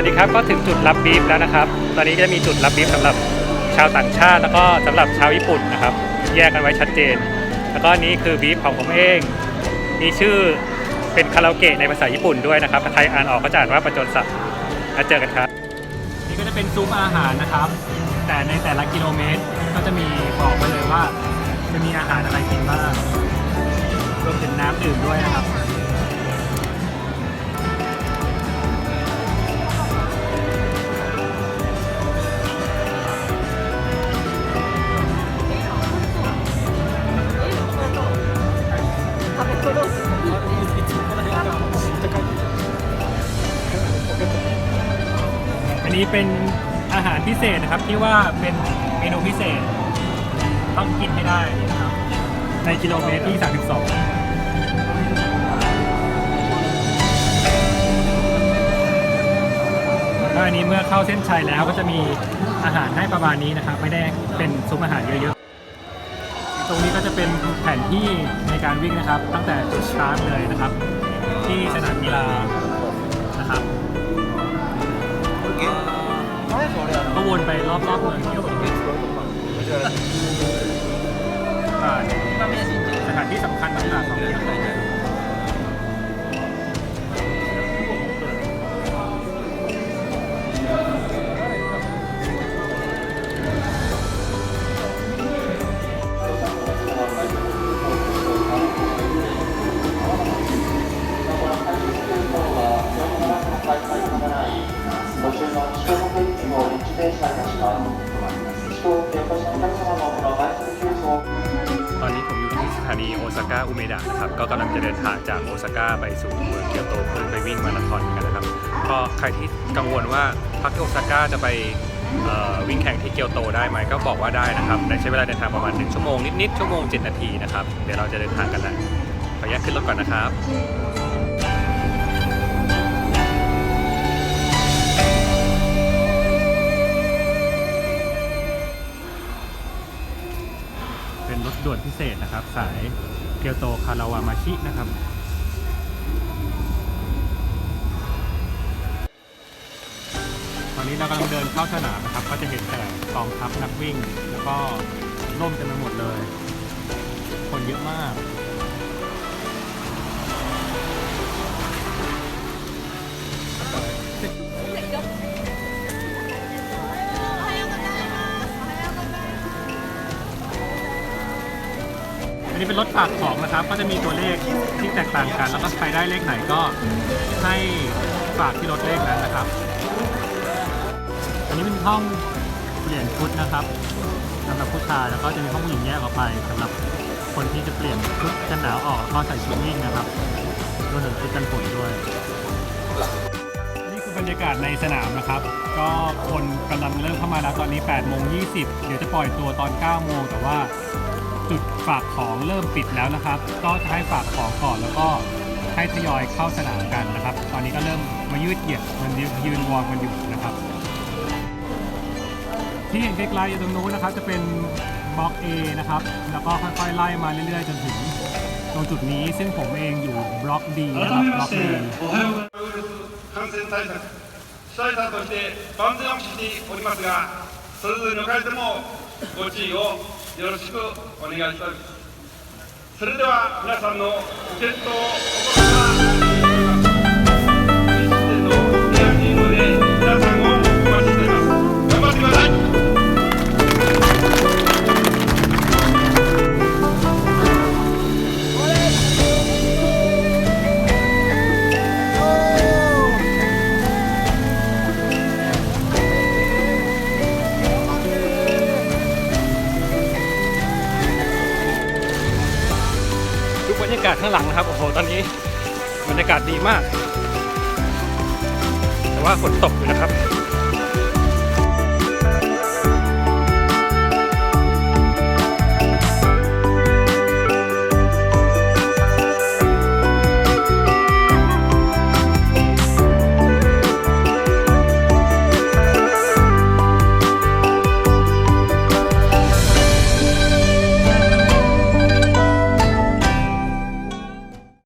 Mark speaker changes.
Speaker 1: สวัสดีครับก็ถึงจุดรับบีฟแล้วนะครับ ตอนนี้จะมีจุดรับบีฟสำหรับชาวต่างชาติแล้วก็สำหรับชาวญี่ปุ่นนะครับ แยกกันไว้ชัดเจน แล้วก็นี้คือบีฟของผมเอง มีชื่อเป็นคาราโอเกะในภาษาญี่ปุ่นด้วยนะครับใครอ่านออกก็จะอ่านว่าประจนศักดิ์แล้วเจอกันครับ นี่ก็จะเป็นซุ้มอาหารนะครับ แต่ในแต่ละกิโลเมตรก็จะมีบอกไว้เลยว่าจะมีอาหารอะไรกินบ้างรวมถึงน้ำดื่มด้วยนะครับ นนี้เป็นอาหารพิเศษนะครับที่ว่าเป็นเมนูพิเศษ ต้องกินให้ได้นะครับในกิโลเมตรที่ 32ก็อันนี้เมื่อเข้าเส้นชัยแล้วก็จะมีอาหารให้ประมาณนี้นะครับ ไม่ได้เป็นซุ้มอาหารเยอะๆ ตรงนี้ก็จะเป็นแผนที่ในการวิ่งนะครับ ตั้งแต่จุดสตาร์ทเลยนะครับ ที่สนามกีฬานะครับ ก็วนไปรอบๆเมืองเที่ยวผ่านสถานที่สำคัญต่างๆของเที่ยวาอุเมดะนะครับก็กำลังจะเดินทางจากโอซาก้าไปสู่เมืองเกียวโตเพื่อไปวิ่งมาราธอนกันนะครับก็ใครที่กังวลว่าพักที่โอซาก้าจะไปวิ่งแข่งที่เกียวโตได้ไหมก็บอกว่าได้นะครับแต่ใช้เวลาเดินทางประมาณ1ชั่วโมงนิดๆชั่วโมง 7 นาทีนะครับเดี๋ยวเราจะเดินทางกันแล้วขออนุญาตขึ้นรถก่อนนะครับเป็นรถด่วนพิเศษนะครับ สาย เกียวโตคาราวามาชินะครับตอนนี้เรากำลังเดินเข้าสนามนะครับ ก็จะเห็นแต่กองทัพนักวิ่ง แล้วก็ร่มเต็มไปหมดเลย คนเยอะมาก นนี้เป็นรถฝากของนะครับ ก็จะมีตัวเลขที่แตกต่างกัน แล้วก็ใครได้เลขไหนก็ให้ฝากที่รถเลขนั้นนะครับ อันนี้เป็นห้องเปลี่ยนชุดนะครับสำหรับผู้ชายแล้วก็จะมีห้องผู้หญิงแยกออกไปสำหรับคนที่จะเปลี่ยนชุดกันหนาวออกแล้วก็ใส่ชุดวิ่งนะครับรวมถึงชุดกันฝนด้วย นี่คือบรรยากาศในสนามนะครับ ก็คนกำลังเริ่มเข้ามาแล้วตอนนี้8โมง20 เดี๋ยวจะปล่อยตัวตอน 9 โมงแต่ว่า จุดฝากของเริ่มปิดแล้วนะครับ ก็จะให้ฝากของก่อนแล้วก็ให้ทยอยเข้าสนามกันนะครับ ตอนนี้ก็เริ่มมายืดเหยียดมันยืนวอร์มกันอยู่นะครับ ที่เห็นไกลๆอยู่ตรงนู้นนะครับ จะเป็นบล็อก A นะครับ แล้วก็ค่อยๆไล่มาเรื่อยๆ จนถึงตรงจุดนี้ซึ่งผมเองอยู่บล็อก D นะค
Speaker 2: 改
Speaker 1: รับ
Speaker 2: め
Speaker 1: บ
Speaker 2: ま
Speaker 1: ล็อก
Speaker 2: して
Speaker 1: D
Speaker 2: おはようございます感染対策主催者として万全を期しておりますがそれぞれの会でもご注意を よろしくお願いします。それでは皆さんのチケットをお越しา
Speaker 1: ศข้างหลังนะครับ โอ้โห ตอนนี้บรรยากาศดีมาก แต่ว่าฝนตกอยู่นะครับ